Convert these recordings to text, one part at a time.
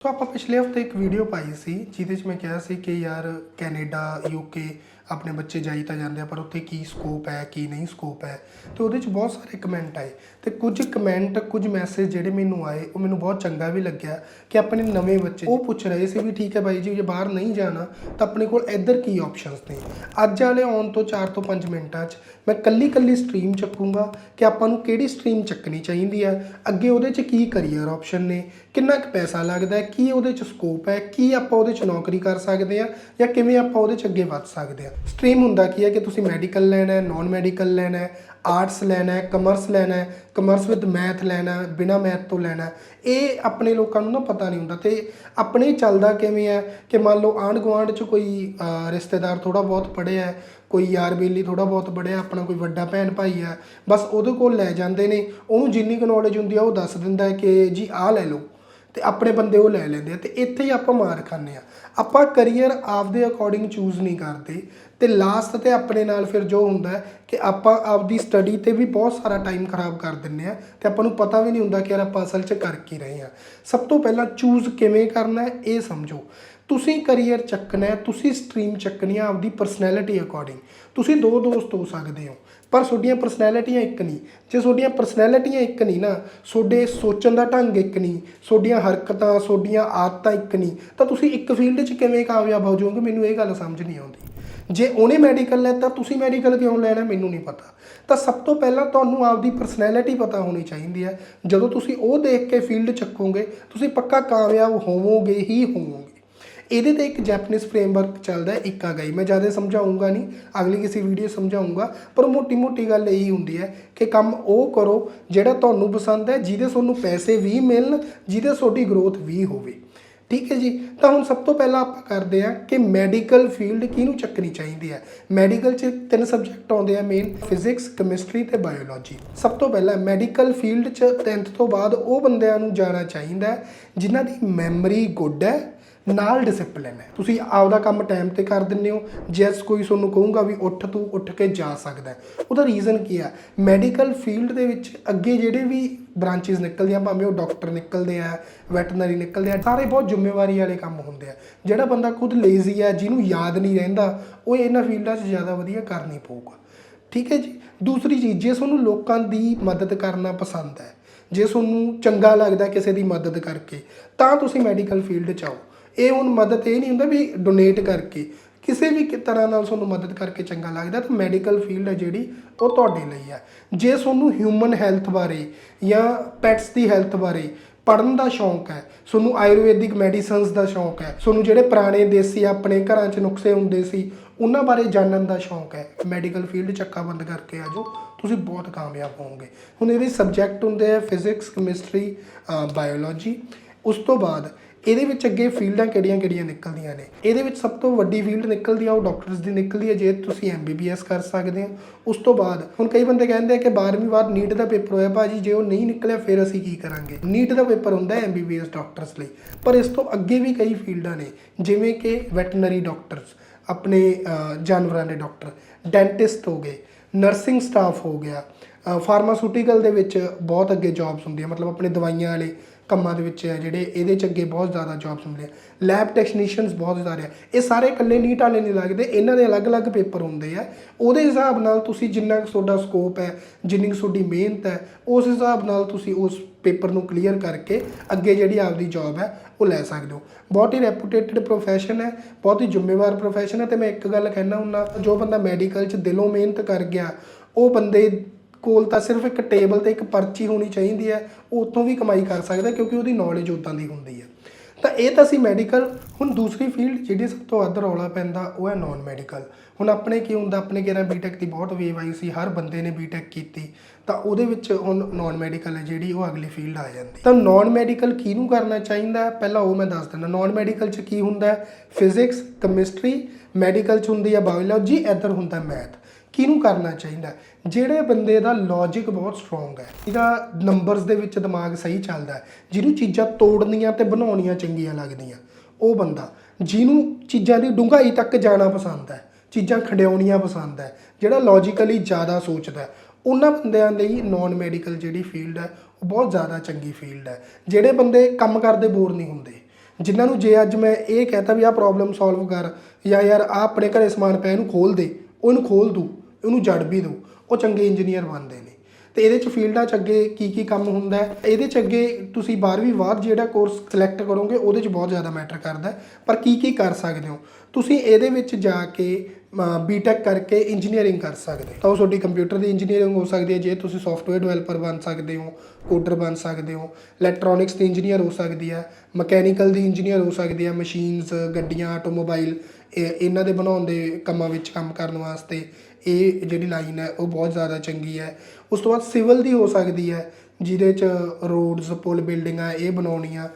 ਸੋ ਆਪਾਂ ਪਿਛਲੇ ਹਫ਼ਤੇ ਇੱਕ ਵੀਡੀਓ ਪਾਈ ਸੀ, ਜਿਹਦੇ 'ਚ ਮੈਂ ਕਿਹਾ ਸੀ ਕਿ ਯਾਰ ਕੈਨੇਡਾ ਯੂਕੇ ਆਪਣੇ ਬੱਚੇ ਜਾਈ ਤਾਂ ਜਾਂਦੇ ਆ, ਪਰ ਉੱਥੇ ਕੀ ਸਕੋਪ ਹੈ, ਕੀ ਨਹੀਂ ਸਕੋਪ ਹੈ? ਤੇ ਉਹਦੇ 'ਚ ਬਹੁਤ ਸਾਰੇ ਕਮੈਂਟ ਆਏ। ਤੇ ਕੁਝ ਕਮੈਂਟ ਕੁਝ ਮੈਸੇਜ ਜਿਹੜੇ ਮੈਨੂੰ ਆਏ, ਉਹ ਮੈਨੂੰ ਬਹੁਤ ਚੰਗਾ ਵੀ ਲੱਗਿਆ ਕਿ ਆਪਣੇ ਨਵੇਂ ਬੱਚੇ ਉਹ ਪੁੱਛ ਰਹੇ ਸੀ ਵੀ ਠੀਕ ਹੈ ਬਾਈ ਜੀ, ਜੇ ਬਾਹਰ ਨਹੀਂ ਜਾਣਾ, ਤਾਂ ਆਪਣੇ ਕੋਲ ਇੱਧਰ ਕੀ ਆਪਸ਼ਨਸ ਨੇ? ਅੱਜ ਵਾਲੇ ਆਉਣ ਤੋਂ 4 ਤੋਂ 5 ਮਿੰਟਾਂ 'ਚ ਮੈਂ ਕੱਲੀ ਕੱਲੀ ਸਟਰੀਮ ਚੱਕੂੰਗਾ ਕਿ ਆਪਾਂ ਨੂੰ ਕਿਹੜੀ ਸਟਰੀਮ ਚੱਕਣੀ ਚਾਹੀਦੀ ਹੈ? ਅੱਗੇ ਉਹਦੇ 'ਚ ਕੀ ਕਰੀਅਰ ਆਪਸ਼ਨ ਨੇ? ਕਿੰਨਾ ਕੁ ਪੈਸਾ ਲੱਗਦਾ ਹੈ? ਕੀ ਉਹਦੇ 'ਚ ਸਕੋਪ ਹੈ? ਕੀ ਆਪਾਂ ਉਹਦੇ 'ਚ ਨੌਕਰੀ ਕਰ ਸਕਦੇ ਆ ਜਾਂ ਕਿਵੇਂ ਆਪਾਂ ਉਹਦੇ 'ਚ ਅੱਗੇ ਵੱਧ ਸਕਦੇ ਆ ਸਟਰੀਮ ਹੁੰਦਾ ਕੀ ਹੈ ਕਿ ਤੁਸੀਂ ਮੈਡੀਕਲ ਲੈਣਾ ਹੈ ਨਾਨ ਮੈਡੀਕਲ ਲੈਣਾ ਹੈ ਆਰਟਸ ਲੈਣਾ ਹੈ ਕਮਰਸ ਲੈਣਾ ਹੈ ਕਮਰਸ ਵਿਦ ਮੈਥ ਲੈਣਾ ਹੈ, ਬਿਨਾ ਮੈਥ ਤੋਂ ਲੈਣਾ ਹੈ। ਇਹ ਆਪਣੇ ਲੋਕਾਂ ਨੂੰ ਨਾ ਪਤਾ ਨਹੀਂ ਹੁੰਦਾ ਤੇ ਆਪਣੇ ਚੱਲਦਾ ਕਿਵੇਂ ਹੈ ਕਿ ਮੰਨ ਲਓ ਆਂਢ ਗੁਆਂਢ 'ਚ ਕੋਈ ਰਿਸ਼ਤੇਦਾਰ ਥੋੜਾ ਬਹੁਤ ਪੜ੍ਹਿਆ ਹੈ, ਕੋਈ ਯਾਰ ਬੇਲੀ ਥੋੜਾ ਬਹੁਤ ਪੜ੍ਹਿਆ ਆਪਣਾ ਕੋਈ ਵੱਡਾ ਭੈਣ ਭਾਈ ਹੈ, ਬਸ ਉਹਦੇ ਕੋਲ ਲੈ ਜਾਂਦੇ ਨੇ, ਉਹਨੂੰ ਜਿੰਨੀ ਕੁ ਨੌਲੇਜ ਹੁੰਦੀ ਆ ਉਹ ਦੱਸ ਦਿੰਦਾ ਹੈ ਕਿ ਜੀ ਆਹ ਲੈ ਲਓ ਤੇ ਆਪਣੇ ਬੰਦੇ ਉਹ ਲੈ ਲੈਂਦੇ ਆ ਤੇ ਇੱਥੇ ਹੀ ਆਪਾਂ ਮਾਰ ਖਾਂਦੇ ਆ। ਆਪਾਂ ਕਰੀਅਰ ਆਪਦੇ ਅਕੋਰਡਿੰਗ ਚੂਜ਼ ਨਹੀਂ ਕਰਦੇ। ਤੇ ਲਾਸਟ ਤੇ ਆਪਣੇ ਨਾਲ ਫਿਰ ਜੋ ਹੁੰਦਾ ਕਿ ਆਪਾਂ ਆਪਦੀ ਸਟੱਡੀ ਤੇ ਵੀ ਬਹੁਤ ਸਾਰਾ ਟਾਈਮ ਖਰਾਬ ਕਰ ਦਿੰਨੇ ਆ ਤੇ ਆਪਾਂ ਨੂੰ ਪਤਾ ਵੀ ਨਹੀਂ ਹੁੰਦਾ ਕਿ ਯਾਰ ਆਪਾਂ ਅਸਲ 'ਚ ਕਰ ਕੀ ਰਹੇ ਆ ਸਭ ਤੋਂ ਪਹਿਲਾਂ ਚੂਜ਼ ਕਿਵੇਂ ਕਰਨਾ ਹੈ ਇਹ ਸਮਝੋ। ਤੁਸੀਂ ਕਰੀਅਰ ਚੱਕਣਾ ਹੈ, ਤੁਸੀਂ ਸਟਰੀਮ ਚੱਕਣੀ ਹੈ ਆਪਦੀ ਪਰਸਨੈਲਿਟੀ ਅਕੋਰਡਿੰਗ ਤੁਸੀਂ ਦੋ ਦੋਸਤ ਹੋ ਸਕਦੇ ਹੋ, ਪਰ ਤੁਹਾਡੀਆਂ ਪਰਸਨੈਲਿਟੀਆਂ ਇੱਕ ਨਹੀਂ। ਜੇ ਤੁਹਾਡੀਆਂ ਪਰਸਨੈਲਿਟੀਆਂ ਇੱਕ ਨਹੀਂ ਨਾ, ਤੁਹਾਡੇ ਸੋਚਣ ਦਾ ਢੰਗ ਇੱਕ ਨਹੀਂ, ਤੁਹਾਡੀਆਂ ਹਰਕਤਾਂ, ਤੁਹਾਡੀਆਂ ਆਦਤਾਂ ਇੱਕ ਨਹੀਂ, ਤਾਂ ਤੁਸੀਂ ਇੱਕ ਫੀਲਡ 'ਚ ਕਿਵੇਂ ਕਾਮਯਾਬ ਹੋ ਜਾਓਗੇ? ਮੈਨੂੰ ਇਹ ਗੱਲ ਸਮਝ ਨਹੀਂ ਆਉਂਦੀ। ਜੇ ਉਹਨੇ ਮੈਡੀਕਲ ਲੈਤਾ, ਤੁਸੀਂ ਮੈਡੀਕਲ ਕਿਉਂ ਲੈਣਾ, ਮੈਨੂੰ ਨਹੀਂ ਪਤਾ। ਤਾਂ ਸਭ ਤੋਂ ਪਹਿਲਾਂ ਤੁਹਾਨੂੰ ਆਪਦੀ ਪਰਸਨੈਲਿਟੀ ਪਤਾ ਹੋਣੀ ਚਾਹੀਦੀ ਹੈ। ਜਦੋਂ ਤੁਸੀਂ ਉਹ ਦੇਖ ਕੇ ਫੀਲਡ ਚੱਕੋਗੇ, ਤੁਸੀਂ ਪੱਕਾ ਕਾਮਯਾਬ ਹੋਵੋਗੇ ਹੀ ਹੋਵੋਗੇ। ਇਹਦੇ ਤੇ ਇੱਕ ਜੈਪਨੀਜ਼ ਫਰੇਮਵਰਕ ਚੱਲਦਾ ਹੈ ਇਕਾਗਾਈ ਮੈਂ ਜ਼ਿਆਦਾ ਸਮਝਾਉਂਗਾ ਨਹੀਂ, ਅਗਲੀ ਕਿਸੇ ਵੀਡੀਓ ਸਮਝਾਉਂਗਾ, ਪਰ ਮੋਟੀ ਮੋਟੀ ਗੱਲ ਇਹੀ ਹੁੰਦੀ ਹੈ ਕਿ ਕੰਮ ਉਹ ਕਰੋ ਜਿਹੜਾ ਤੁਹਾਨੂੰ ਪਸੰਦ ਹੈ, ਜਿਹਦੇ ਤੁਹਾਨੂੰ ਪੈਸੇ ਵੀ ਮਿਲਣ, ਜਿਹਦੇ ਤੁਹਾਡੀ ਗਰੋਥ ਵੀ ਹੋਵੇ। ਠੀਕ ਹੈ ਜੀ? ਤਾਂ ਹੁਣ ਸਭ ਤੋਂ ਪਹਿਲਾਂ ਆਪਾਂ ਕਰਦੇ ਹਾਂ ਕਿ ਮੈਡੀਕਲ ਫੀਲਡ ਕਿਹਨੂੰ ਚੱਕਣੀ ਚਾਹੀਦੀ ਹੈ? ਮੈਡੀਕਲ 'ਚ ਤਿੰਨ ਸਬਜੈਕਟ ਆਉਂਦੇ ਆ ਮੇਨ ਫਿਜ਼ਿਕਸ ਕੈਮਿਸਟਰੀ ਤੇ ਬਾਇਓਲੋਜੀ ਸਭ ਤੋਂ ਪਹਿਲਾਂ ਮੈਡੀਕਲ ਫੀਲਡ 'ਚ 10th ਤੋਂ ਬਾਅਦ ਉਹ ਬੰਦਿਆਂ ਨੂੰ ਜਾਣਾ ਚਾਹੀਦਾ ਜਿਨ੍ਹਾਂ ਦੀ ਮੈਮਰੀ ਗੁੱਡ ਹੈ ਨਾਲ ਡਿਸਪਲਿਨ ਹੈ। ਤੁਸੀਂ ਆਪਦਾ ਕੰਮ ਟਾਈਮ ਤੇ ਕਰ ਦਿੰਦੇ ਹੋ। ਜੈਸ ਕੋਈ ਤੁਹਾਨੂੰ ਕਹੂੰਗਾ ਵੀ ਉੱਠ ਤੂੰ, ਉੱਠ ਕੇ ਜਾ ਸਕਦਾ ਉਹਦਾ ਰੀਜ਼ਨ ਕੀ ਆ ਮੈਡੀਕਲ ਫੀਲਡ ਦੇ ਵਿੱਚ ਅੱਗੇ ਜਿਹੜੇ ਵੀ ਬ੍ਰਾਂਚਸ ਨਿਕਲਦੀਆਂ ਭਾਵੇਂ ਉਹ ਡਾਕਟਰ ਨਿਕਲਦੇ ਆ ਵੈਟਰਨਰੀ ਨਿਕਲਦੇ ਆ, ਸਾਰੇ ਬਹੁਤ ਜ਼ਿੰਮੇਵਾਰੀ ਵਾਲੇ ਕੰਮ ਹੁੰਦੇ ਆ। ਜਿਹੜਾ ਬੰਦਾ ਖੁਦ ਲੇਜ਼ੀ ਆ ਜਿਹਨੂੰ ਯਾਦ ਨਹੀਂ ਰਹਿੰਦਾ, ਉਹ ਇਹਨਾਂ ਫੀਲਡਾਂ 'ਚ ਜ਼ਿਆਦਾ ਵਧੀਆ ਕਰ ਨਹੀਂ ਪਊਗਾ। ਠੀਕ ਹੈ ਜੀ? ਦੂਸਰੀ ਚੀਜ਼, ਜੇ ਤੁਹਾਨੂੰ ਲੋਕਾਂ ਦੀ ਮਦਦ ਕਰਨਾ ਪਸੰਦ ਹੈ, ਜੇ ਤੁਹਾਨੂੰ ਚੰਗਾ ਲੱਗਦਾ ਕਿਸੇ ਦੀ ਮਦਦ ਕਰਕੇ, ਤਾਂ ਤੁਸੀਂ ਮੈਡੀਕਲ ਫੀਲਡ 'ਚ ਆਓ। ਇਹ ਹੁਣ ਮਦਦ ਇਹ ਨਹੀਂ ਹੁੰਦਾ ਵੀ ਡੋਨੇਟ ਕਰਕੇ। ਕਿਸੇ ਵੀ ਤਰ੍ਹਾਂ ਨਾਲ ਤੁਹਾਨੂੰ ਮਦਦ ਕਰਕੇ ਚੰਗਾ ਲੱਗਦਾ ਤਾਂ ਮੈਡੀਕਲ ਫੀਲਡ ਹੈ ਜਿਹੜੀ, ਉਹ ਤੁਹਾਡੇ ਲਈ ਹੈ। ਜੇ ਤੁਹਾਨੂੰ ਹਿਊਮਨ ਹੈਲਥ ਬਾਰੇ ਜਾਂ ਪੈਟਸ ਦੀ ਹੈਲਥ ਬਾਰੇ ਪੜਨ ਦਾ ਸ਼ੌਂਕ ਹੈ, ਤੁਹਾਨੂੰ ਆਯੁਰਵੈਦਿਕ ਮੈਡੀਸਨਸ ਦਾ ਸ਼ੌਂਕ ਹੈ, ਤੁਹਾਨੂੰ ਜਿਹੜੇ ਪੁਰਾਣੇ ਦੇਸੀ ਆਪਣੇ ਘਰਾਂ 'ਚ ਨੁਕਸੇ ਹੁੰਦੇ ਸੀ, ਉਹਨਾਂ ਬਾਰੇ ਜਾਣਨ ਦਾ ਸ਼ੌਂਕ ਹੈ ਮੈਡੀਕਲ ਫੀਲਡ ਚੱਕਾ ਬੰਦ ਕਰਕੇ ਆ ਜਾਓ, ਤੁਸੀਂ ਬਹੁਤ ਕਾਮਯਾਬ ਹੋਵੋਗੇ। ਹੁਣ ਇਹਦੇ ਸਬਜੈਕਟ ਹੁੰਦੇ ਆ ਫਿਜ਼ਿਕਸ ਕੈਮਿਸਟਰੀ ਬਾਇਓਲੋਜੀ ਉਸ ਤੋਂ ਬਾਅਦ ਇਹਦੇ ਵਿੱਚ ਅੱਗੇ ਫੀਲਡਾਂ ਕਿਹੜੀਆਂ-ਕਿਹੜੀਆਂ ਨਿਕਲਦੀਆਂ ਨੇ? ਇਹਦੇ ਵਿੱਚ ਸਭ ਤੋਂ ਵੱਡੀ ਫੀਲਡ ਨਿਕਲਦੀ ਆ, ਉਹ ਡਾਕਟਰਸ ਦੀ ਨਿਕਲਦੀ ਹੈ ਜੇ ਤੁਸੀਂ ਐਮਬੀਬੀਐਸ ਕਰ ਸਕਦੇ ਹੋ। ਉਸ ਤੋਂ ਬਾਅਦ ਹੁਣ ਕਈ ਬੰਦੇ ਕਹਿੰਦੇ ਆ ਕਿ 12ਵੀਂ ਬਾਅਦ ਨੀਟ ਦਾ ਪੇਪਰ ਹੋਇਆ, ਭਾਜੀ ਜੇ ਉਹ ਨਹੀਂ ਨਿਕਲਿਆ, ਫਿਰ ਅਸੀਂ ਕੀ ਕਰਾਂਗੇ? ਨੀਟ ਦਾ ਪੇਪਰ ਹੁੰਦਾ ਹੈ ਐਮਬੀਬੀਐਸ ਡਾਕਟਰਸ ਲਈ। ਪਰ ਇਸ ਤੋਂ ਅੱਗੇ ਵੀ ਕਈ ਫੀਲਡਾਂ ਨੇ, ਜਿਵੇਂ ਕਿ ਵੈਟਰਨਰੀ ਡਾਕਟਰਸ, ਆਪਣੇ ਜਾਨਵਰਾਂ ਦੇ ਡਾਕਟਰ, ਡੈਂਟਿਸਟ ਹੋ ਗਏ, ਨਰਸਿੰਗ ਸਟਾਫ ਹੋ ਗਿਆ ਫਾਰਮਾਸਿਊਟੀਕਲ ਦੇ ਵਿੱਚ ਬਹੁਤ ਅੱਗੇ ਜੌਬਸ ਹੁੰਦੀਆਂ, ਮਤਲਬ ਆਪਣੇ ਦਵਾਈਆਂ ਵਾਲੇ ਕੰਮਾਂ ਦੇ ਵਿੱਚ ਹੈ, ਜਿਹੜੇ ਇਹਦੇ ਚ ਅੱਗੇ ਬਹੁਤ ਜ਼ਿਆਦਾ ਜੌਬਸ ਹੁੰਦੀਆਂ ਲੈਬ ਟੈਕਨੀਸ਼ੀਅਨਸ ਬਹੁਤ ਜ਼ਿਆਦਾ ਆ ਇਹ ਸਾਰੇ ਇਕੱਲੇ ਨੀਟ ਵਾਲੇ ਨਹੀਂ ਲੱਗਦੇ, ਇਹਨਾਂ ਦੇ ਅਲੱਗ-ਅਲੱਗ ਪੇਪਰ ਹੁੰਦੇ ਆ। ਉਹਦੇ ਹਿਸਾਬ ਨਾਲ ਤੁਸੀਂ ਜਿੰਨਾ ਕੁ ਤੁਹਾਡਾ ਸਕੋਪ ਹੈ, ਜਿੰਨੀ ਕੁ ਤੁਹਾਡੀ ਮਿਹਨਤ ਹੈ, ਉਸ ਹਿਸਾਬ ਨਾਲ ਤੁਸੀਂ ਉਸ ਪੇਪਰ ਨੂੰ ਕਲੀਅਰ ਕਰਕੇ ਅੱਗੇ ਜਿਹੜੀ ਆਪਦੀ ਜੌਬ ਹੈ, ਉਹ ਲੈ ਸਕਦੇ ਹੋ। ਬਹੁਤ ਹੀ ਰੈਪੂਟੇਟਡ ਪ੍ਰੋਫੈਸ਼ਨ ਹੈ, ਬਹੁਤ ਹੀ ਜ਼ਿੰਮੇਵਾਰ ਪ੍ਰੋਫੈਸ਼ਨ ਹੈ। ਤੇ ਮੈਂ ਇੱਕ ਗੱਲ ਕਹਿਣਾ ਹੁੰਦਾ, ਜੋ ਬੰਦਾ ਮੈਡੀਕਲ 'ਚ ਦਿਲੋਂ ਮਿਹਨਤ ਕਰ ਗਿਆ, ਉਹ ਬੰਦੇ ਕੋਲ ਤਾਂ ਸਿਰਫ ਇੱਕ ਟੇਬਲ ਤੇ ਇੱਕ ਪਰਚੀ ਹੋਣੀ ਚਾਹੀਦੀ ਹੈ ਉਹ ਉੱਥੋਂ ਵੀ ਕਮਾਈ ਕਰ ਸਕਦਾ ਕਿਉਂਕਿ ਉਹਦੀ ਨੌਲੇਜ ਉਦਾਂ ਦੀ ਹੁੰਦੀ ਹੈ। ਤਾਂ ਇਹ ਤਾਂ ਸੀ ਮੈਡੀਕਲ ਹੁਣ ਦੂਸਰੀ ਫੀਲਡ ਜਿਹੜੀ ਸਭ ਤੋਂ ਵੱਧ ਰੌਲਾ ਪੈਂਦਾ, ਉਹ ਹੈ ਨਾਨ ਮੈਡੀਕਲ ਹੁਣ ਆਪਣੇ ਕੀ ਹੁੰਦਾ, ਆਪਣੇ ਕਿਹੜਾ ਬੀਟੈਕ ਦੀ ਬਹੁਤ ਵੇਵ ਆਈ ਸੀ, ਹਰ ਬੰਦੇ ਨੇ ਬੀਟੈਕ ਕੀਤੀ, ਤਾਂ ਉਹਦੇ ਵਿੱਚ ਹੁਣ ਨਾਨ ਮੈਡੀਕਲ ਹੈ ਜਿਹੜੀ, ਉਹ ਅਗਲੀ ਫੀਲਡ ਆ ਜਾਂਦੀ ਤਾਂ ਨਾਨ ਮੈਡੀਕਲ ਕਿਹਨੂੰ ਕਰਨਾ ਚਾਹੀਦਾ? ਪਹਿਲਾਂ ਉਹ ਮੈਂ ਦੱਸ ਦਿੰਦਾ ਨਾਨ ਮੈਡੀਕਲ 'ਚ ਕੀ ਹੁੰਦਾ ਫਿਜ਼ਿਕਸ ਕੈਮਿਸਟਰੀ ਮੈਡੀਕਲ 'ਚ ਹੁੰਦੀ ਹੈ ਬਾਇਓਲੋਜੀ ਇੱਧਰ ਹੁੰਦਾ ਮੈਥ ਕਿਹਨੂੰ ਕਰਨਾ ਚਾਹੀਦਾ? ਜਿਹੜੇ ਬੰਦੇ ਦਾ ਲੌਜੀਕ ਬਹੁਤ ਸਟਰੋਂਗ ਹੈ, ਜਿਹਦਾ ਨੰਬਰਸ ਦੇ ਵਿੱਚ ਦਿਮਾਗ ਸਹੀ ਚੱਲਦਾ ਹੈ, ਜਿਹਨੂੰ ਚੀਜ਼ਾਂ ਤੋੜਨੀਆਂ ਤੇ ਬਣਾਉਣੀਆਂ ਚੰਗੀਆਂ ਲੱਗਦੀਆਂ, ਉਹ ਬੰਦਾ, ਜਿਹਨੂੰ ਚੀਜ਼ਾਂ ਦੀ ਡੂੰਘਾਈ ਤੱਕ ਜਾਣਾ ਪਸੰਦ ਹੈ, ਚੀਜ਼ਾਂ ਖੰਡਿਆਉਣੀਆਂ ਪਸੰਦ ਹੈ, ਜਿਹੜਾ ਲੌਜੀਕਲੀ ਜ਼ਿਆਦਾ ਸੋਚਦਾ ਉਹਨਾਂ ਬੰਦਿਆਂ ਲਈ ਨਾਨ ਮੈਡੀਕਲ ਜਿਹੜੀ ਫੀਲਡ ਹੈ, ਉਹ ਬਹੁਤ ਜ਼ਿਆਦਾ ਚੰਗੀ ਫੀਲਡ ਹੈ। ਜਿਹੜੇ ਬੰਦੇ ਕੰਮ ਕਰਦੇ ਬੋਰ ਨਹੀਂ ਹੁੰਦੇ, ਜਿਨ੍ਹਾਂ ਨੂੰ ਜੇ ਅੱਜ ਮੈਂ ਇਹ ਕਹਤਾ ਵੀ ਆਹ ਪ੍ਰੋਬਲਮ ਸੋਲਵ ਕਰ, ਜਾਂ ਯਾਰ ਆਹ ਆਪਣੇ ਘਰੇ ਸਮਾਨ ਪਿਆ, ਇਹਨੂੰ ਖੋਲ ਦੇ ਉਹਨੂੰ ਇਹਨੂੰ ਖੋਲ ਦੂ। ਉਹਨੂੰ ਜੜ ਵੀ ਦੂ ਉਹ ਚੰਗੇ ਇੰਜੀਨੀਅਰ ਬਣਦੇ ਨੇ। ਤੇ ਇਹਦੇ ਚ ਫੀਲਡਾਂ ਚ ਅੱਗੇ ਕੀ ਕੀ ਕੰਮ ਹੁੰਦਾ ਹੈ। ਇਹਦੇ ਚ ਅੱਗੇ ਤੁਸੀਂ 12ਵੀਂ ਬਾਅਦ ਜਿਹੜਾ ਕੋਰਸ ਸਿਲੈਕਟ ਕਰੋਗੇ, ਉਹਦੇ ਚ ਬਹੁਤ ਜ਼ਿਆਦਾ ਮੈਟਰ ਕਰਦਾ ਪਰ ਕੀ ਕੀ ਕਰ ਸਕਦੇ ਹੋ? ਤੁਸੀਂ ਇਹਦੇ ਵਿੱਚ ਜਾ ਕੇ ਬੀਟੈਕ ਕਰਕੇ ਇੰਜੀਨੀਅਰਿੰਗ ਕਰ ਸਕਦੇ ਹੋ। ਤਾਂ ਉਹ ਤੁਹਾਡੀ ਕੰਪਿਊਟਰ ਦੀ ਇੰਜੀਨੀਅਰਿੰਗ ਹੋ ਸਕਦੀ ਹੈ। ਜੇ ਤੁਸੀਂ ਸੌਫਟਵੇਅਰ ਡਿਵੈਲਪਰ ਬਣ ਸਕਦੇ ਹੋ ਕੋਡਰ ਬਣ ਸਕਦੇ ਹੋ ਇਲੈਕਟ੍ਰੋਨਿਕਸ ਦੀ ਇੰਜੀਨੀਅਰ ਹੋ ਸਕਦੀ ਹੈ ਮਕੈਨੀਕਲ ਦੀ ਇੰਜੀਨੀਅਰ ਹੋ ਸਕਦੀ ਹੈ ਮਸ਼ੀਨਸ ਗੱਡੀਆਂ ਆਟੋਮੋਬਾਈਲ ਇਹਨਾਂ ਦੇ ਬਣਾਉਣ ਦੇ ਕੰਮਾਂ ਵਿੱਚ ਕੰਮ ਕਰਨ ਵਾਸਤੇ ਇਹ ਜਿਹੜੀ ਲਾਈਨ ਹੈ, ਉਹ ਬਹੁਤ ਜ਼ਿਆਦਾ ਚੰਗੀ ਹੈ। ਉਸ ਤੋਂ ਬਾਅਦ ਸਿਵਲ ਦੀ ਹੋ ਸਕਦੀ ਹੈ, ਜਿਹਦੇ ਚ ਰੋਡਸ ਪੁਲ ਬਿਲਡਿੰਗਾਂ ਇਹ ਬਣਾਉਣੀਆਂ।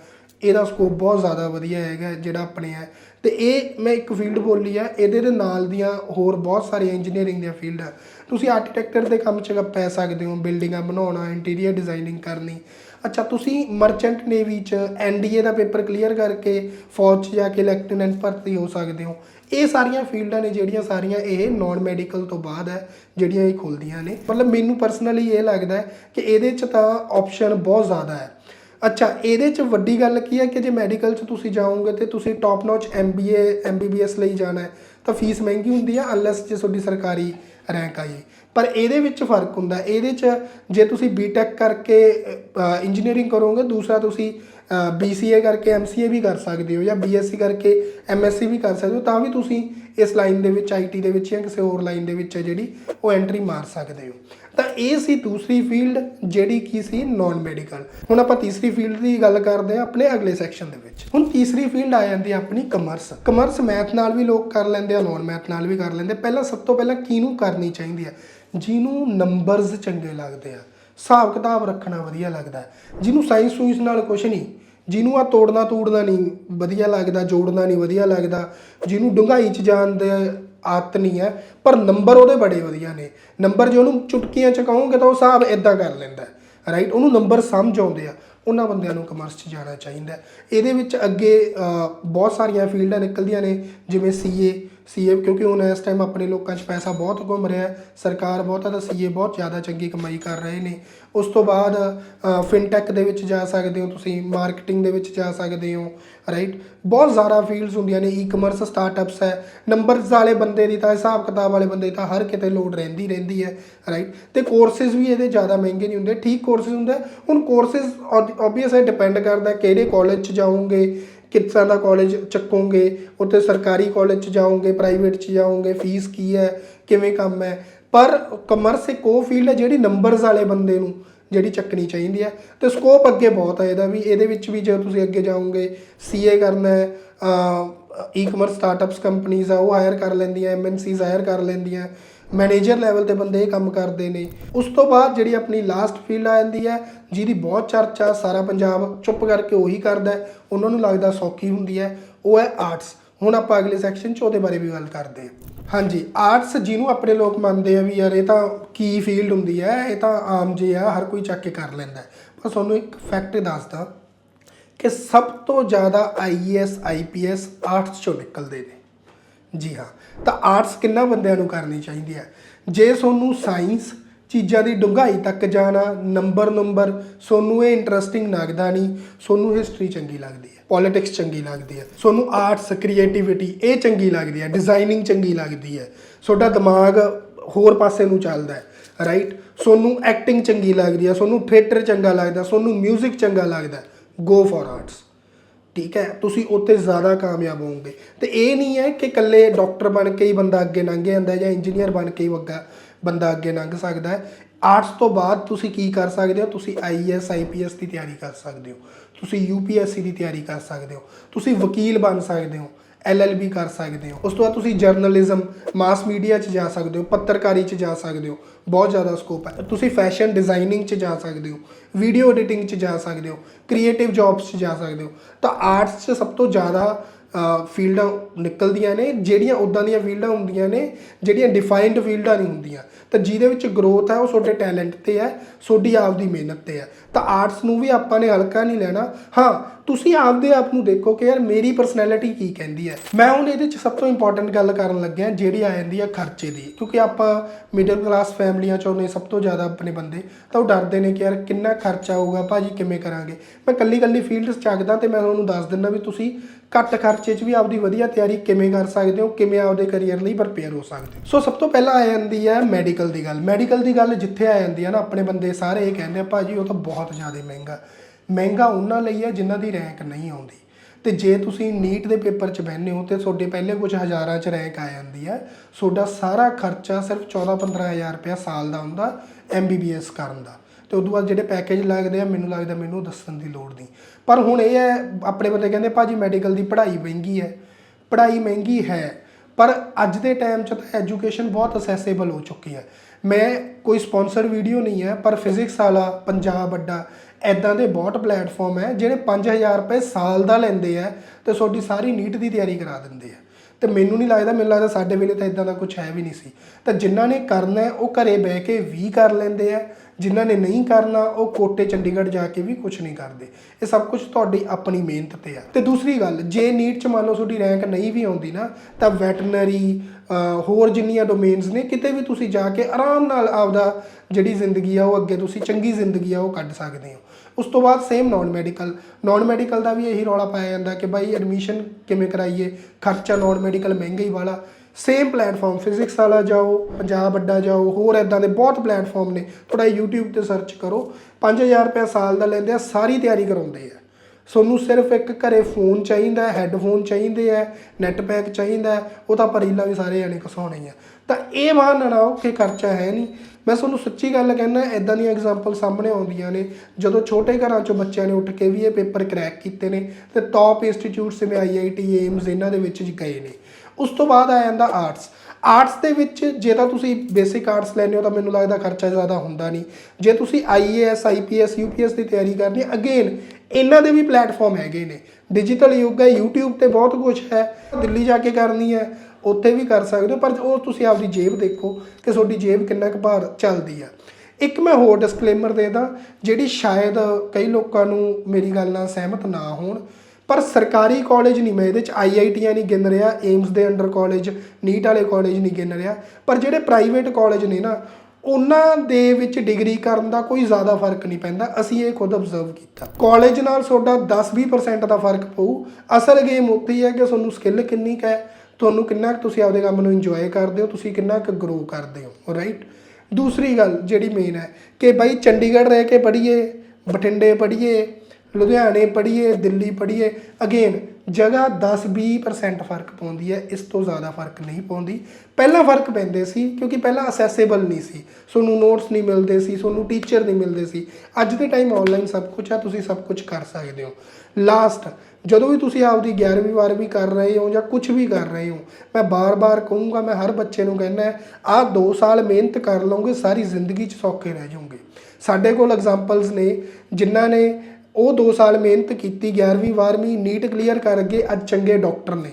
ਇਹਦਾ ਸਕੋਪ ਬਹੁਤ ਜ਼ਿਆਦਾ ਵਧੀਆ ਹੈਗਾ, ਜਿਹੜਾ ਆਪਣੇ ਹੈ। ਤੇ ਇਹ ਮੈਂ ਇੱਕ ਫੀਲਡ ਬੋਲੀ ਆ, ਇਹਦੇ ਦੇ ਨਾਲ ਦੀਆਂ ਹੋਰ ਬਹੁਤ ਸਾਰੀਆਂ ਇੰਜੀਨੀਅਰਿੰਗ ਦੀਆਂ ਫੀਲਡ ਆ। ਤੁਸੀਂ ਆਰਕੀਟੈਕਚਰ ਦੇ ਕੰਮ 'ਚ ਪੈ ਸਕਦੇ ਹੋ ਬਿਲਡਿੰਗਾਂ ਬਣਾਉਣਾ ਇੰਟੀਰੀਅਰ ਡਿਜ਼ਾਈਨਿੰਗ ਕਰਨੀ। ਅੱਛਾ, ਤੁਸੀਂ ਮਰਚੈਂਟ ਨੇਵੀ 'ਚ ਐਨਡੀਏ ਦਾ ਪੇਪਰ ਕਲੀਅਰ ਕਰਕੇ ਫੌਜ 'ਚ ਜਾ ਕੇ ਲੈਫਟੀਨੈਂਟ ਭਰਤੀ ਹੋ ਸਕਦੇ ਹੋ। ਇਹ ਸਾਰੀਆਂ ਫੀਲਡਾਂ ਨੇ ਜਿਹੜੀਆਂ ਸਾਰੀਆਂ ਇਹ ਨਾਨ ਮੈਡੀਕਲ ਤੋਂ ਬਾਅਦ ਹੈ, ਜਿਹੜੀਆਂ ਇਹ ਖੁੱਲਦੀਆਂ ਨੇ। ਮਤਲਬ ਮੈਨੂੰ ਪਰਸਨਲੀ ਇਹ ਲੱਗਦਾ ਹੈ ਕਿ ਇਹਦੇ 'ਚ ਤਾਂ ਆਪਸ਼ਨ ਬਹੁਤ ਜ਼ਿਆਦਾ ਹੈ। ਅੱਛਾ, ਇਹਦੇ ਚ ਵੱਡੀ ਗੱਲ ਕੀ ਹੈ ਕਿ ਜੇ ਮੈਡੀਕਲ ਚ ਤੁਸੀਂ ਜਾਓਗੇ ਤੇ ਤੁਸੀਂ ਟੌਪ ਨੌਚ ਐਮਬੀਏ ਐਮਬੀਬੀਐਸ ਲਈ ਜਾਣਾ ਹੈ, ਤਾਂ ਫੀਸ ਮਹਿੰਗੀ ਹੁੰਦੀ ਹੈ ਅਨਲੈਸ ਜੇ ਤੁਹਾਡੀ ਸਰਕਾਰੀ ਰੈਂਕ ਆਈ ਪਰ ਇਹਦੇ ਵਿੱਚ ਫ਼ਰਕ ਹੁੰਦਾ, ਇਹਦੇ ਚ ਜੇ ਤੁਸੀਂ ਬੀਟੈਕ ਕਰਕੇ ਇੰਜੀਨੀਅਰਿੰਗ ਕਰੋਗੇ, ਦੂਸਰਾ ਤੁਸੀਂ ਬੀਸੀਏ ਕਰਕੇ ਐਮਸੀਏ ਵੀ ਕਰ ਸਕਦੇ ਹੋ ਜਾਂ ਬੀਐਸਸੀ ਕਰਕੇ ਐਮਐਸਸੀ ਵੀ ਕਰ ਸਕਦੇ ਹੋ, ਤਾਂ ਵੀ ਤੁਸੀਂ ਇਸ ਲਾਈਨ ਦੇ ਵਿੱਚ ਆਈਟੀ ਦੇ ਵਿੱਚ ਜਾਂ ਕਿਸੇ ਹੋਰ ਲਾਈਨ ਦੇ ਵਿੱਚ ਹੈ ਜਿਹੜੀ ਉਹ ਐਂਟਰੀ ਮਾਰ ਸਕਦੇ ਹੋ। ਤਾਂ ਇਹ ਸੀ ਦੂਸਰੀ ਫੀਲਡ ਜਿਹੜੀ ਕੀ ਸੀ ਨਾਨ ਮੈਡੀਕਲ ਹੁਣ ਆਪਾਂ ਤੀਸਰੀ ਫੀਲਡ ਦੀ ਗੱਲ ਕਰਦੇ ਹਾਂ ਆਪਣੇ ਅਗਲੇ ਸੈਕਸ਼ਨ ਦੇ ਵਿੱਚ। ਹੁਣ ਤੀਸਰੀ ਫੀਲਡ ਆ ਜਾਂਦੀ ਹੈ ਆਪਣੀ ਕਮਰਸ ਕਮਰਸ ਮੈਥ ਨਾਲ ਵੀ ਲੋਕ ਕਰ ਲੈਂਦੇ ਆ ਨਾਨ ਮੈਥ ਨਾਲ ਵੀ ਕਰ ਲੈਂਦੇ ਪਹਿਲਾਂ ਸਭ ਤੋਂ ਪਹਿਲਾਂ ਕਿਹਨੂੰ ਕਰਨੀ ਚਾਹੀਦੀ ਹੈ? ਜਿਹਨੂੰ ਨੰਬਰਸ ਚੰਗੇ ਲੱਗਦੇ ਆ, ਹਿਸਾਬ ਕਿਤਾਬ ਰੱਖਣਾ ਵਧੀਆ ਲੱਗਦਾ ਜਿਹਨੂੰ ਸਾਇੰਸ ਸੂਇੰਸ ਨਾਲ ਕੁਛ ਨਹੀਂ, ਜਿਹਨੂੰ ਆ ਤੋੜਨਾ ਤੋੜਨਾ ਨਹੀਂ ਵਧੀਆ ਲੱਗਦਾ, ਜੋੜਨਾ ਨਹੀਂ ਵਧੀਆ ਲੱਗਦਾ, ਜਿਹਨੂੰ ਡੂੰਘਾਈ ਚ ਜਾਣ ਦੇ ਆਦਤ ਨਹੀਂ ਹੈ, ਪਰ ਨੰਬਰ ਉਹਦੇ ਬੜੇ ਵਧੀਆ ਨੇ। ਨੰਬਰ ਜੇ ਉਹਨੂੰ ਚੁਟਕੀਆਂ ਚ ਕਹੋਗੇ ਤਾਂ ਉਹ ਹਿਸਾਬ ਇਦਾਂ ਕਰ ਲੈਂਦਾ ਰਾਈਟ ਉਹਨੂੰ ਨੰਬਰ ਸਮਝ ਆਉਂਦੇ ਆ, ਉਹਨਾਂ ਬੰਦਿਆਂ ਨੂੰ ਕਮਰਸ 'ਚ ਜਾਣਾ ਚਾਹੀਦਾ ਇਹਦੇ ਵਿੱਚ ਅੱਗੇ ਬਹੁਤ ਸਾਰੀਆਂ ਫੀਲਡਾਂ ਨਿਕਲਦੀਆਂ ਨੇ, ਜਿਵੇਂ ਸੀਏ ਸੀਏ ਕਿਉਂਕਿ ਹੁਣ ਇਸ ਟਾਈਮ ਆਪਣੇ ਲੋਕਾਂ 'ਚ ਪੈਸਾ ਬਹੁਤ ਘੁੰਮ ਰਿਹਾ ਹੈ। ਸਰਕਾਰ ਬਹੁਤਾ ਤਾਂ ਸੀਏ ਬਹੁਤ ਜ਼ਿਆਦਾ ਚੰਗੀ ਕਮਾਈ ਕਰ ਰਹੇ ਨੇ। ਉਸ ਤੋਂ ਬਾਅਦ ਫਿਨਟੈਕ ਦੇ ਵਿੱਚ ਜਾ ਸਕਦੇ ਹੋ ਤੁਸੀਂ ਮਾਰਕੀਟਿੰਗ ਦੇ ਵਿੱਚ ਜਾ ਸਕਦੇ ਹੋ ਰਾਈਟ ਬਹੁਤ ਜ਼ਿਆਦਾ ਫੀਲਡਸ ਹੁੰਦੀਆਂ ਨੇ ਈ-ਕਮਰਸ ਸਟਾਰਟਅਪਸ ਹੈ। ਨੰਬਰਸ ਵਾਲੇ ਬੰਦੇ ਦੀ ਤਾਂ, ਹਿਸਾਬ ਕਿਤਾਬ ਵਾਲੇ ਬੰਦੇ ਦੀ ਤਾਂ ਹਰ ਕਿਤੇ ਲੋਡ ਰਹਿੰਦੀ ਰਹਿੰਦੀ ਹੈ ਰਾਈਟ ਤੇ ਕੋਰਸਿਸ ਵੀ ਇਹਦੇ ਜ਼ਿਆਦਾ ਮਹਿੰਗੇ ਨਹੀਂ ਹੁੰਦੇ। ਠੀਕ ਕੋਰਸਿਸ ਹੁੰਦਾ ਹੁਣ ਕੋਰਸਿਸ ਆਬਵੀਅਸ ਹੈ ਡਿਪੈਂਡ ਕਰਦਾ ਕਿਹੜੇ ਕਾਲਜ 'ਚ ਜਾਓਗੇ ਕਿਸ ਤਰ੍ਹਾਂ ਦਾ ਕਾਲਜ ਚੱਕੋਗੇ, ਉੱਥੇ ਸਰਕਾਰੀ ਕਾਲਜ 'ਚ ਜਾਓਗੇ ਪ੍ਰਾਈਵੇਟ 'ਚ ਜਾਓਗੇ ਫੀਸ ਕੀ ਹੈ, ਕਿਵੇਂ ਕੰਮ ਹੈ? ਪਰ ਕਮਰਸ ਇੱਕ ਉਹ ਫੀਲਡ ਹੈ ਜਿਹੜੀ ਨੰਬਰਸ ਵਾਲੇ ਬੰਦੇ ਨੂੰ ਜਿਹੜੀ ਚੱਕਣੀ ਚਾਹੀਦੀ ਹੈ ਤੇ ਸਕੋਪ ਅੱਗੇ ਬਹੁਤ ਹੈ ਇਹਦਾ ਵੀ, ਇਹਦੇ ਵਿੱਚ ਵੀ ਜੇ ਤੁਸੀਂ ਅੱਗੇ ਜਾਓਗੇ ਸੀਏ ਕਰਨਾ ਹੈ ਈ-ਕਮਰਸ ਸਟਾਰਟਅਪਸ ਕੰਪਨੀਆਂ ਆ, ਉਹ ਹਾਇਰ ਕਰ ਲੈਂਦੀਆਂ ਐਮਐਨਸੀਜ਼ ਹਾਇਰ ਕਰ ਲੈਂਦੀਆਂ ਮੈਨੇਜਰ ਲੈਵਲ ਤੇ ਬੰਦੇ ਇਹ ਕੰਮ ਕਰਦੇ ਨੇ। ਉਸ ਤੋਂ ਬਾਅਦ ਜਿਹੜੀ ਆਪਣੀ ਲਾਸਟ ਫੀਲਡ ਆ ਜਾਂਦੀ ਹੈ, ਜਿਹਦੀ ਬਹੁਤ ਚਰਚਾ ਸਾਰਾ ਪੰਜਾਬ ਚੁੱਪ ਕਰਕੇ ਉਹੀ ਕਰਦਾ ਉਹਨਾਂ ਨੂੰ ਲੱਗਦਾ ਸੌਖੀ ਹੁੰਦੀ ਹੈ, ਉਹ ਹੈ ਆਰਟਸ ਹੁਣ ਆਪਾਂ ਅਗਲੇ ਸੈਕਸ਼ਨ 'ਚ ਉਹਦੇ ਬਾਰੇ ਵੀ ਗੱਲ ਕਰਦੇ ਹਾਂ। ਹਾਂਜੀ ਆਰਟਸ ਜਿਹਨੂੰ ਆਪਣੇ ਲੋਕ ਮੰਨਦੇ ਆ ਵੀ ਯਾਰ ਇਹ ਤਾਂ ਕੀ ਫੀਲਡ ਹੁੰਦੀ ਹੈ, ਇਹ ਤਾਂ ਆਮ ਜੇ ਆ, ਹਰ ਕੋਈ ਚੱਕ ਕੇ ਕਰ ਲੈਂਦਾ ਹੈ। ਪਰ ਤੁਹਾਨੂੰ ਇੱਕ ਫੈਕਟ ਦੱਸਦਾ ਕਿ ਸਭ ਤੋਂ ਜ਼ਿਆਦਾ ਆਈਏਐਸ ਆਈਪੀਐਸ ਆਰਟਸ ਚੋਂ ਨਿਕਲਦੇ ਨੇ। ਜੀ ਹਾਂ, ਤਾਂ ਆਰਟਸ ਕਿੰਨਾ ਬੰਦਿਆਂ ਨੂੰ ਕਰਨੀ ਚਾਹੀਦੀ ਹੈ? ਜੇ ਤੁਹਾਨੂੰ ਸਾਇੰਸ ਚੀਜ਼ਾਂ ਦੀ ਡੂੰਘਾਈ ਤੱਕ ਜਾਣਾ ਨੰਬਰ ਨੰਬਰ, ਤੁਹਾਨੂੰ ਇਹ ਇੰਟਰਸਟਿੰਗ ਲੱਗਦਾ ਨਹੀਂ, ਤੁਹਾਨੂੰ ਹਿਸਟਰੀ ਚੰਗੀ ਲੱਗਦੀ ਹੈ ਪੋਲਿਟਿਕਸ ਚੰਗੀ ਲੱਗਦੀ ਹੈ, ਤੁਹਾਨੂੰ ਆਰਟਸ ਕ੍ਰੀਏਟੀਵਿਟੀ ਇਹ ਚੰਗੀ ਲੱਗਦੀ ਹੈ ਡਿਜ਼ਾਈਨਿੰਗ ਚੰਗੀ ਲੱਗਦੀ ਹੈ, ਤੁਹਾਡਾ ਦਿਮਾਗ ਹੋਰ ਪਾਸੇ ਨੂੰ ਚੱਲਦਾ ਹੈ ਰਾਈਟ ਸੋਨੂੰ ਐਕਟਿੰਗ ਚੰਗੀ ਲੱਗਦੀ ਹੈ, ਤੁਹਾਨੂੰ ਥੀਏਟਰ ਚੰਗਾ ਲੱਗਦਾ, ਤੁਹਾਨੂੰ 뮤직 ਚੰਗਾ ਲੱਗਦਾ ਗੋ ਫॉर ਆਰਟਸ ਠੀਕ ਹੈ, ਤੁਸੀਂ ਉੱਥੇ ਜ਼ਿਆਦਾ ਕਾਮਯਾਬ ਹੋਵੋਗੇ। ਤੇ ਇਹ ਨਹੀਂ ਹੈ ਕਿ ਇਕੱਲੇ ਡਾਕਟਰ ਬਣ ਕੇ ਹੀ ਬੰਦਾ ਅੱਗੇ ਲੰਘ ਜਾਂਦਾ ਜਾਂ ਇੰਜੀਨੀਅਰ ਬਣ ਕੇ ਹੀ ਅੱਗਾ ਬੰਦਾ ਅੱਗੇ ਲੰਘ ਸਕਦਾ ਹੈ। ਆਰਟਸ ਤੋਂ ਬਾਅਦ ਤੁਸੀਂ ਕੀ ਕਰ ਸਕਦੇ ਹੋ? ਤੁਸੀਂ ਆਈਐਸ ਆਈਪੀਐਸ ਦੀ ਤਿਆਰੀ ਕਰ ਸਕਦੇ ਹੋ। ਤੁਸੀਂ ਯੂਪੀਐਸਸੀ ਦੀ ਤਿਆਰੀ ਕਰ ਸਕਦੇ ਹੋ। ਤੁਸੀਂ ਵਕੀਲ ਬਣ ਸਕਦੇ ਹੋ। ਐਲਐਲਬੀ ਕਰ ਸਕਦੇ ਹੋ। ਉਸ ਤੋਂ ਬਾਅਦ ਤੁਸੀਂ ਜਰਨਲਿਜ਼ਮ, ਮਾਸ ਮੀਡੀਆ 'ਚ ਜਾ ਸਕਦੇ ਹੋ, ਪੱਤਰਕਾਰੀ 'ਚ ਜਾ ਸਕਦੇ ਹੋ, ਬਹੁਤ ਜ਼ਿਆਦਾ ਸਕੋਪ ਹੈ। ਤੁਸੀਂ ਫੈਸ਼ਨ ਡਿਜ਼ਾਈਨਿੰਗ 'ਚ ਜਾ ਸਕਦੇ ਹੋ, ਵੀਡੀਓ ਐਡੀਟਿੰਗ 'ਚ ਜਾ ਸਕਦੇ ਹੋ, ਕ੍ਰੀਏਟਿਵ ਜੌਬਸ 'ਚ ਜਾ ਸਕਦੇ ਹੋ। ਤਾਂ ਆਰਟਸ 'ਚ ਸਭ ਤੋਂ ਜ਼ਿਆਦਾ ਫੀਲਡਾਂ ਨਿਕਲਦੀਆਂ ਨੇ, ਜਿਹੜੀਆਂ ਉਦਾਂ ਦੀਆਂ ਫੀਲਡਾਂ ਹੁੰਦੀਆਂ ਨੇ, ਜਿਹੜੀਆਂ ਡਿਫਾਈਨਡ ਫੀਲਡਾਂ ਨਹੀਂ ਹੁੰਦੀਆਂ। ਤਾਂ ਜਿਹਦੇ ਵਿੱਚ ਗਰੋਥ ਹੈ, ਉਹ ਤੁਹਾਡੇ ਟੈਲੈਂਟ ਤੇ ਹੈ, ਤੁਹਾਡੀ ਆਪਦੀ ਮਿਹਨਤ ਤੇ ਹੈ। ਤਾਂ ਆਰਟਸ ਨੂੰ ਵੀ ਆਪਾਂ ਨੇ ਹਲਕਾ ਨਹੀਂ ਲੈਣਾ। ਹਾਂ ਤੁਸੀਂ ਆਪਦੇ ਆਪ ਨੂੰ ਦੇਖੋ ਕਿ ਯਾਰ ਮੇਰੀ ਪਰਸਨੈਲਿਟੀ ਕੀ ਕਹਿੰਦੀ ਹੈ। ਮੈਂ ਹੁਣ ਇਹਦੇ ਚ ਸਭ ਤੋਂ ਇੰਪੋਰਟੈਂਟ ਗੱਲ ਕਰਨ ਲੱਗਿਆ, ਜਿਹੜੀ ਆ ਜਾਂਦੀ ਹੈ ਖਰਚੇ ਦੀ। ਕਿਉਂਕਿ ਆਪਾਂ ਮਿਡਲ ਕਲਾਸ ਫੈਮਲੀਆਂ ਚੋਂ ਨੇ ਸਭ ਤੋਂ ਜ਼ਿਆਦਾ ਆਪਣੇ ਬੰਦੇ, ਤਾਂ ਉਹ ਡਰਦੇ ਨੇ ਕਿ ਯਾਰ ਕਿੰਨਾ ਖਰਚਾ ਆਊਗਾ ਭਾਜੀ ਕਿਵੇਂ ਕਰਾਂਗੇ? ਮੈਂ ਕੱਲੀ ਕੱਲੀ ਫੀਲਡ 'ਚ ਚੱਕਦਾ ਤੇ ਮੈਂ ਤੁਹਾਨੂੰ ਦੱਸ ਦਿੰਦਾ ਵੀ ਤੁਸੀਂ ਘੱਟ ਖਰਚੇ 'ਚ ਵੀ ਆਪਦੀ ਵਧੀਆ ਤਿਆਰੀ ਕਿਵੇਂ ਕਰ ਸਕਦੇ ਹੋ, ਕਿਵੇਂ ਆਪਦੇ ਕੈਰੀਅਰ ਲਈ ਪ੍ਰਪੇਅਰ ਹੋ ਸਕਦੇ ਹੋ। ਸੋ ਸਭ ਤੋਂ ਪਹਿਲਾਂ ਆ ਜਾਂਦੀ ਹੈ ਮੈਡੀਕਲ ਦੀ ਗੱਲ। ਮੈਡੀਕਲ ਦੀ ਗੱਲ ਜਿੱਥੇ ਆ ਜਾਂਦੀ ਹੈ ਨਾ, ਆਪਣੇ ਬੰਦੇ ਸਾਰੇ ਇਹ ਕਹਿੰਦੇ ਆ, ਭਾਜੀ ਉਹ ਤਾਂ ਬਹੁਤ ਜ਼ਿਆਦਾ ਮਹਿੰਗਾ ਮਹਿੰਗਾ ਉਹਨਾਂ ਲਈ ਹੈ ਜਿਨ੍ਹਾਂ ਦੀ ਰੈਂਕ ਨਹੀਂ ਆਉਂਦੀ। ਤੇ ਜੇ ਤੁਸੀਂ ਨੀਟ ਦੇ ਪੇਪਰ 'ਚ ਬਹਿੰਦੇ ਹੋ ਤੇ ਤੁਹਾਡੇ ਪਹਿਲੇ ਕੁਝ ਹਜ਼ਾਰਾਂ 'ਚ ਰੈਂਕ ਆ ਜਾਂਦੀ ਹੈ। ਤੁਹਾਡਾ ਸਾਰਾ ਖਰਚਾ ਸਿਰਫ 14-15 ਹਜ਼ਾਰ ਰੁਪਇਆ ਸਾਲ ਦਾ ਹੁੰਦਾ ਐਮਬੀਬੀਐਸ ਕਰਨ ਦਾ। ਤੇ ਉਦੋਂ ਬਾਅਦ ਜਿਹੜੇ ਪੈਕੇਜ ਲੱਗਦੇ ਆ, ਮੈਨੂੰ ਲੱਗਦਾ ਮੈਨੂੰ ਦੱਸਣ ਦੀ ਲੋੜ ਨਹੀਂ। ਪਰ ਹੁਣ ਇਹ ਹੈ, ਆਪਣੇ ਬੰਦੇ ਕਹਿੰਦੇ, ਭਾਜੀ ਮੈਡੀਕਲ ਦੀ ਪੜ੍ਹਾਈ ਮਹਿੰਗੀ ਹੈ। ਪੜ੍ਹਾਈ ਮਹਿੰਗੀ ਹੈ, ਪਰ ਅੱਜ ਦੇ ਟਾਈਮ 'ਚ ਤਾਂ ਐਜੂਕੇਸ਼ਨ ਬਹੁਤ ਅਸੈਸੇਬਲ ਹੋ ਚੁੱਕੀ ਹੈ। ਮੈਂ ਕੋਈ ਸਪਾਂਸਰ ਵੀਡੀਓ ਨਹੀਂ ਹੈ, ਪਰ ਫਿਜ਼ਿਕਸ ਵਾਲਾ ਪੰਜਾਬ ਅੱਡਾ ਐਦਾਂ ਦੇ ਬਹੁਤ ਪਲੇਟਫਾਰਮ ਹੈ ਜਿਹੜੇ 5000 ਰੁਪਏ ਸਾਲ ਦਾ ਲੈਂਦੇ ਆ ਤੇ ਤੁਹਾਡੀ ਸਾਰੀ ਨੀਟ ਦੀ ਤਿਆਰੀ ਕਰਾ ਦਿੰਦੇ ਆ ਤੇ ਮੈਨੂੰ ਨਹੀਂ ਲੱਗਦਾ, ਮੈਨੂੰ ਲੱਗਦਾ ਸਾਡੇ ਵੇਲੇ ਤਾਂ ਇਦਾਂ ਦਾ ਕੁਝ ਹੈ ਵੀ ਨਹੀਂ ਸੀ। ਤਾਂ ਜਿਨ੍ਹਾਂ ਨੇ ਕਰਨਾ ਉਹ ਘਰੇ ਬਹਿ ਕੇ ਵੀ ਕਰ ਲੈਂਦੇ ਆ ਜਿਨ੍ਹਾਂ ਨੇ ਨਹੀਂ ਕਰਨਾ, ਉਹ ਕੋਟੇ ਚੰਡੀਗੜ੍ਹ ਜਾ ਕੇ ਵੀ ਕੁਝ ਨਹੀਂ ਕਰਦੇ। ਇਹ ਸਭ ਕੁਝ ਤੁਹਾਡੀ ਆਪਣੀ ਮਿਹਨਤ ਤੇ ਆ। ਤੇ ਦੂਸਰੀ ਗੱਲ, ਜੇ ਨੀਟ ਚ ਮੰਨ ਲਓ ਤੁਹਾਡੀ ਰੈਂਕ ਨਹੀਂ ਵੀ ਆਉਂਦੀ ਨਾ, ਤਾਂ ਵੈਟਰਨਰੀ ਹੋਰ ਜਿੰਨੀਆਂ ਡੋਮੇਨਸ ਨੇ, ਕਿਤੇ ਵੀ ਤੁਸੀਂ ਜਾ ਕੇ ਆਰਾਮ ਨਾਲ ਆਪਦਾ ਜਿਹੜੀ ਜ਼ਿੰਦਗੀ ਆ, ਉਹ ਅੱਗੇ ਤੁਸੀਂ ਚੰਗੀ ਜ਼ਿੰਦਗੀ ਆ, ਉਹ ਕੱਢ ਸਕਦੇ ਹੋ। ਉਸ ਤੋਂ ਬਾਅਦ same non medical non medical ਦਾ ਵੀ ਇਹੀ ਰੌਲਾ ਪਾਇਆ ਜਾਂਦਾ ਕਿ ਬਾਈ ਐਡਮਿਸ਼ਨ ਕਿਵੇਂ ਕਰਾਈਏ? ਖਰਚਾ ਨਾਨ ਮੈਡੀਕਲ ਮਹਿੰਗਾ ਹੀ ਵਾਲਾ। ਸੇਮ ਪਲੇਟਫਾਰਮ ਫਿਜ਼ਿਕਸ ਵਾਲਾ ਜਾਓ, ਪੰਜਾਬ ਅੱਡਾ ਜਾਓ, ਹੋਰ ਐਦਾਂ ਦੇ ਬਹੁਤ ਪਲੇਟਫਾਰਮ ਨੇ। ਥੋੜਾ YouTube ਤੇ ਸਰਚ ਕਰੋ। 5000 ਰੁਪਏ ਸਾਲ ਦਾ ਲੈਂਦੇ ਆ, ਸਾਰੀ ਤਿਆਰੀ ਕਰਾਉਂਦੇ ਆ। ਤੁਹਾਨੂੰ ਸਿਰਫ ਇੱਕ ਘਰੇ ਫੋਨ ਚਾਹੀਦਾ ਹੈੱਡਫੋਨ ਚਾਹੀਦੇ ਆ ਨੈਟ ਪੈਕ ਚਾਹੀਦਾ, ਉਹ ਤਾਂ ਪਰੀਲਾ ਵੀ ਸਾਰੇ ਜਾਣੇ ਕਸਾਉਣੇ ਆ। ਤਾਂ ਇਹ ਮਾਨ ਨਾ ਲਾਓ ਕਿ ਖਰਚਾ ਹੈ ਨਹੀਂ। ਮੈਂ ਤੁਹਾਨੂੰ ਸੱਚੀ ਗੱਲ ਕਹਿੰਦਾ ਐਦਾਂ ਦੀਆਂ ਐਗਜ਼ਾਮਪਲ ਸਾਹਮਣੇ ਆਉਂਦੀਆਂ ਨੇ। ਜਦੋਂ ਛੋਟੇ ਘਰਾਂ ਚੋਂ ਬੱਚਿਆਂ ਨੇ ਉੱਠ ਕੇ ਵੀ ਇਹ ਪੇਪਰ ਕ੍ਰੈਕ ਕੀਤੇ ਨੇ, ਤੇ ਟੌਪ ਇੰਸਟੀਚਿਊਟਸ ਜਿਵੇਂ ਆਈਆਈਟੀ ਏਮਸ ਇਹਨਾਂ ਦੇ ਵਿੱਚ ਗਏ ਨੇ। ਉਸ ਤੋਂ ਬਾਅਦ ਆ ਜਾਂਦਾ ਆਰਟਸ ਆਰਟਸ ਦੇ ਵਿੱਚ ਜੇ ਤਾਂ ਤੁਸੀਂ ਬੇਸਿਕ ਆਰਟਸ ਲੈਂਦੇ ਹੋ ਤਾਂ ਮੈਨੂੰ ਲੱਗਦਾ ਖਰਚਾ ਜ਼ਿਆਦਾ ਹੁੰਦਾ ਨਹੀਂ। ਜੇ ਤੁਸੀਂ ਆਈਏਐਸ ਆਈਪੀਐਸ ਯੂਪੀਐਸ ਦੀ ਤਿਆਰੀ ਕਰਨੀ ਹੈ ਅਗੇਨ ਇਹਨਾਂ ਦੇ ਵੀ ਪਲੇਟਫਾਰਮ ਹੈਗੇ ਨੇ। ਡਿਜੀਟਲ ਯੁੱਗ ਹੈ, YouTube ਤੇ ਬਹੁਤ ਕੁਝ ਹੈ, ਦਿੱਲੀ ਜਾ ਕੇ ਕਰਨੀ ਹੈ, ਉੱਥੇ ਵੀ ਕਰ ਸਕਦੇ ਹੋ, ਪਰ ਉਹ ਤੁਸੀਂ ਆਪਦੀ ਜੇਬ ਦੇਖੋ ਕਿ ਤੁਹਾਡੀ ਜੇਬ ਕਿੰਨਾ ਕੁ ਭਾਰ ਚੱਲਦੀ ਆ। ਇੱਕ ਮੈਂ ਹੋਰ ਡਿਸਕਲੇਮਰ ਦੇਦਾਂ ਜਿਹੜੀ ਸ਼ਾਇਦ ਕਈ ਲੋਕਾਂ ਨੂੰ ਮੇਰੀ ਗੱਲ ਨਾਲ ਸਹਿਮਤ ਨਾ ਹੋਣ ਪਰ ਸਰਕਾਰੀ ਕਾਲਜ ਨਹੀਂ, ਮੈਂ ਇਹਦੇ ਚ ਆਈਆਈਟੀਆਂ ਨਹੀਂ ਗਿਣ ਰਿਹਾ ਏਮਸ ਦੇ ਅੰਡਰ ਕਾਲਜ ਨੀਟ ਵਾਲੇ ਕਾਲਜ ਨਹੀਂ ਗਿਣ ਰਿਹਾ, ਪਰ ਜਿਹੜੇ ਪ੍ਰਾਈਵੇਟ ਕਾਲਜ ਨੇ ਨਾ, ਉਹਨਾਂ ਦੇ ਵਿੱਚ ਡਿਗਰੀ ਕਰਨ ਦਾ ਕੋਈ ਜ਼ਿਆਦਾ ਫ਼ਰਕ ਨਹੀਂ ਪੈਂਦਾ, ਅਸੀਂ ਇਹ ਖੁਦ ਅਬਜ਼ਰਵ ਕੀਤਾ। ਕਾਲਜ ਨਾਲ ਤੁਹਾਡਾ 10-20% ਦਾ ਫ਼ਰਕ ਪਊ। ਅਸਲ ਗੇਮ ਉੱਥੇ ਹੀ ਹੈ ਕਿ ਤੁਹਾਨੂੰ ਸਕਿੱਲ ਕਿੰਨੀ ਕੁ ਹੈ, ਤੁਹਾਨੂੰ ਕਿੰਨਾ ਕੁ ਤੁਸੀਂ ਆਪਦੇ ਕੰਮ ਨੂੰ ਇੰਜੋਏ ਕਰਦੇ ਹੋ, ਤੁਸੀਂ ਕਿੰਨਾ ਕੁ ਗਰੋ ਕਰਦੇ ਹੋ ਰਾਈਟ ਦੂਸਰੀ ਗੱਲ ਜਿਹੜੀ ਮੇਨ ਹੈ ਕਿ ਬਾਈ ਚੰਡੀਗੜ੍ਹ ਰਹਿ ਕੇ ਪੜ੍ਹੀਏ, ਬਠਿੰਡੇ ਪੜ੍ਹੀਏ ਲੁਧਿਆਣੇ ਪੜ੍ਹੀਏ, ਦਿੱਲੀ ਪੜ੍ਹੀਏ ਅਗੇਨ ਜਗ੍ਹਾ 10-20% ਫ਼ਰਕ ਪਾਉਂਦੀ ਹੈ, ਇਸ ਤੋਂ ਜ਼ਿਆਦਾ ਫ਼ਰਕ ਨਹੀਂ ਪਾਉਂਦੀ। ਪਹਿਲਾਂ ਫ਼ਰਕ ਪੈਂਦੇ ਸੀ ਕਿਉਂਕਿ ਪਹਿਲਾਂ ਅਸੈਸੇਬਲ ਨਹੀਂ ਸੀ। ਤੁਹਾਨੂੰ ਨੋਟਸ ਨਹੀਂ ਮਿਲਦੇ ਸੀ, ਤੁਹਾਨੂੰ ਟੀਚਰ ਨਹੀਂ ਮਿਲਦੇ ਸੀ। ਅੱਜ ਦੇ ਟਾਈਮ ਆਨਲਾਈਨ ਸਭ ਕੁਝ ਆ, ਤੁਸੀਂ ਸਭ ਕੁਝ ਕਰ ਸਕਦੇ ਹੋ। ਲਾਸਟ ਜਦੋਂ ਵੀ ਤੁਸੀਂ ਆਪਦੀ 11ਵੀਂ 12ਵੀਂ ਕਰ ਰਹੇ ਹੋ ਜਾਂ ਕੁਝ ਵੀ ਕਰ ਰਹੇ ਹੋ, ਮੈਂ ਬਾਰ-ਬਾਰ ਕਹੂੰਗਾ, ਮੈਂ ਹਰ ਬੱਚੇ ਨੂੰ ਕਹਿੰਦਾ, ਆਹ 2 ਸਾਲ ਮਿਹਨਤ ਕਰ ਲਓਗੇ, ਸਾਰੀ ਜ਼ਿੰਦਗੀ 'ਚ ਸੌਖੇ ਰਹਿ ਜਾਓਗੇ। ਸਾਡੇ ਕੋਲ ਐਗਜ਼ਾਮਪਲਸ ਨੇ, ਜਿਨ੍ਹਾਂ ਨੇ ਉਹ 2 ਸਾਲ ਮਿਹਨਤ ਕੀਤੀ 11ਵੀਂ 12ਵੀਂ ਨੀਟ ਕਲੀਅਰ ਕਰ ਗਏ ਅੱਜ ਚੰਗੇ ਡਾਕਟਰ ਨੇ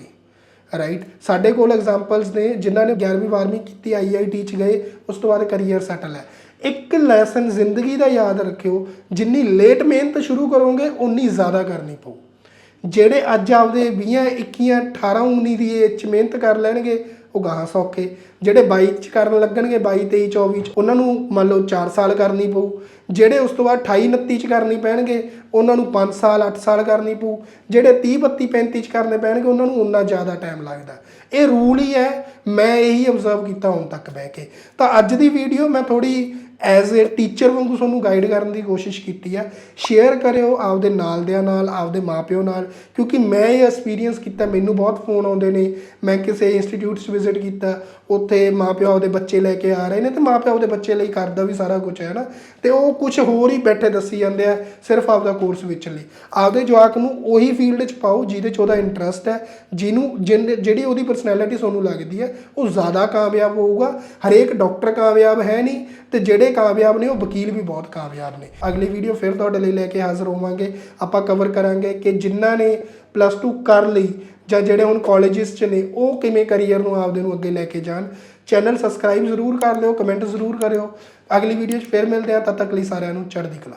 ਰਾਈਟ ਸਾਡੇ ਕੋਲ ਐਗਜ਼ਾਮਪਲਸ ਨੇ, ਜਿਨ੍ਹਾਂ ਨੇ 11ਵੀਂ 12ਵੀਂ ਕੀਤੀ ਆਈਆਈਟੀ ਚ ਗਏ, ਉਸ ਤੋਂ ਬਾਅਦ ਕੈਰੀਅਰ ਸੈਟਲ ਹੈ। ਇੱਕ ਲੈਸਨ ਜ਼ਿੰਦਗੀ ਦਾ ਯਾਦ ਰੱਖਿਓ, ਜਿੰਨੀ ਲੇਟ ਮਿਹਨਤ ਸ਼ੁਰੂ ਕਰੋਗੇ ਉਨੀ ਜ਼ਿਆਦਾ ਕਰਨੀ ਪਊ। ਜਿਹੜੇ ਅੱਜ ਆਪਦੇ 20 21 18 19 ਦੀ ਏਜ ਚ ਮਿਹਨਤ ਕਰ ਲੈਣਗੇ ਉਹ ਗਾਹਾਂ ਸੌਖੇ। ਜਿਹੜੇ 22 ਚ ਕਰਨ ਲੱਗਣਗੇ 22 23 24 ਚ, ਉਹਨਾਂ ਨੂੰ ਮੰਨ ਲਓ 4 ਸਾਲ ਕਰਨੀ ਪਊ। ਜਿਹੜੇ ਉਸ ਤੋਂ ਬਾਅਦ 28 29 ਚ ਕਰਨੀ ਪੈਣਗੇ, ਉਹਨਾਂ ਨੂੰ 5 ਸਾਲ 8 ਸਾਲ ਕਰਨੀ ਪਊ। ਜਿਹੜੇ 30 32 35 ਚ ਕਰਨੇ ਪੈਣਗੇ, ਉਹਨਾਂ ਨੂੰ ਉਨਾ ਜ਼ਿਆਦਾ ਟਾਈਮ ਲੱਗਦਾ। ਇਹ ਰੂਲ ਹੀ ਹੈ, ਮੈਂ ਇਹੀ ਅਬਜ਼ਰਵ ਕੀਤਾ ਹੁਣ ਤੱਕ ਬਹਿ ਕੇ। ਤਾਂ ਅੱਜ ਦੀ ਵੀਡੀਓ ਮੈਂ ਥੋੜੀ ਐਜ਼ ਅ ਟੀਚਰ ਵਾਂਗੂ ਤੁਹਾਨੂੰ ਗਾਈਡ ਕਰਨ ਦੀ ਕੋਸ਼ਿਸ਼ ਕੀਤੀ ਆ। ਸ਼ੇਅਰ ਕਰਿਓ ਆਪਦੇ ਨਾਲਦਿਆਂ ਨਾਲ, ਆਪਦੇ ਮਾਪਿਓ ਨਾਲ, ਕਿਉਂਕਿ ਮੈਂ ਇਹ ਐਕਸਪੀਰੀਅੰਸ ਕੀਤਾ, ਮੈਨੂੰ ਬਹੁਤ ਫੋਨ ਆਉਂਦੇ ਨੇ। ਮੈਂ ਕਿਸੇ ਇੰਸਟੀਚਿਊਟ 'ਚ ਵਿਜ਼ਿਟ ਕੀਤਾ ਉੱਥੇ ਮਾਪਿਓ ਆਪਦੇ ਬੱਚੇ ਲੈ ਕੇ ਆ ਰਹੇ ਨੇ ਤੇ ਮਾਪਿਓ ਆਪਦੇ ਬੱਚੇ ਲਈ ਕਰਦਾ ਵੀ ਸਾਰਾ ਕੁਝ ਹੈ ਨਾ। ਤੇ ਉਹ ਕੁਝ ਹੋਰ ਹੀ ਬੈਠੇ ਦੱਸੀ ਜਾਂਦੇ ਆ ਸਿਰਫ ਆਪਦਾ ਕੋਰਸ ਵਿੱਚ ਲਈ। ਆਪਦੇ ਜਵਾਕ ਨੂੰ ਉਹੀ ਫੀਲਡ 'ਚ ਪਾਓ ਜਿਹਦੇ 'ਚ ਉਹਦਾ ਇੰਟਰਸਟ ਹੈ, ਜਿਹਨੂੰ ਜਿਨ- ਜਿਹੜੀ ਉਹਦੀ ਪਰਸਨੈਲਿਟੀ ਤੁਹਾਨੂੰ ਲੱਗਦੀ ਹੈ, ਉਹ ਜ਼ਿਆਦਾ ਕਾਮਯਾਬ ਹੋਊਗਾ। ਹਰੇਕ ਡਾਕਟਰ ਕਾਮਯਾਬ ਹੈ ਨਹੀਂ ਤੇ ਜਿਹੜੇ ਕਾਮਯਾਬ ਨੇ ਉਹ ਵਕੀਲ ਵੀ ਬਹੁਤ ਕਾਮਯਾਬ ਨੇ। ਅਗਲੀ ਵੀਡੀਓ ਫਿਰ ਤੁਹਾਡੇ ਲਈ ਲੈ ਕੇ ਹਾਜ਼ਰ ਹੋਵਾਂਗੇ। ਆਪਾਂ ਕਵਰ ਕਰਾਂਗੇ ਕਿ ਜਿਨ੍ਹਾਂ ਨੇ ਪਲੱਸ 2 ਕਰ ਲਈ ਜਾਂ ਜਿਹੜੇ ਹੁਣ ਕਾਲਜਿਸ 'ਚ ਨੇ, ਉਹ ਕਿਵੇਂ ਕੈਰੀਅਰ ਨੂੰ ਆਪਦੇ ਨੂੰ ਅੱਗੇ ਲੈ ਕੇ ਜਾਣ? ਚੈਨਲ ਸਬਸਕ੍ਰਾਈਬ ਜ਼ਰੂਰ ਕਰ ਲਿਓ ਕਮੈਂਟ ਜ਼ਰੂਰ ਕਰਿਓ। ਅਗਲੀ ਵੀਡੀਓ 'ਚ ਫੇਰ ਮਿਲਦੇ ਆ ਤਦ ਤੱਕ ਲਈ ਸਾਰਿਆਂ ਨੂੰ ਚੜ੍ਹਦੀ ਕਲਾ।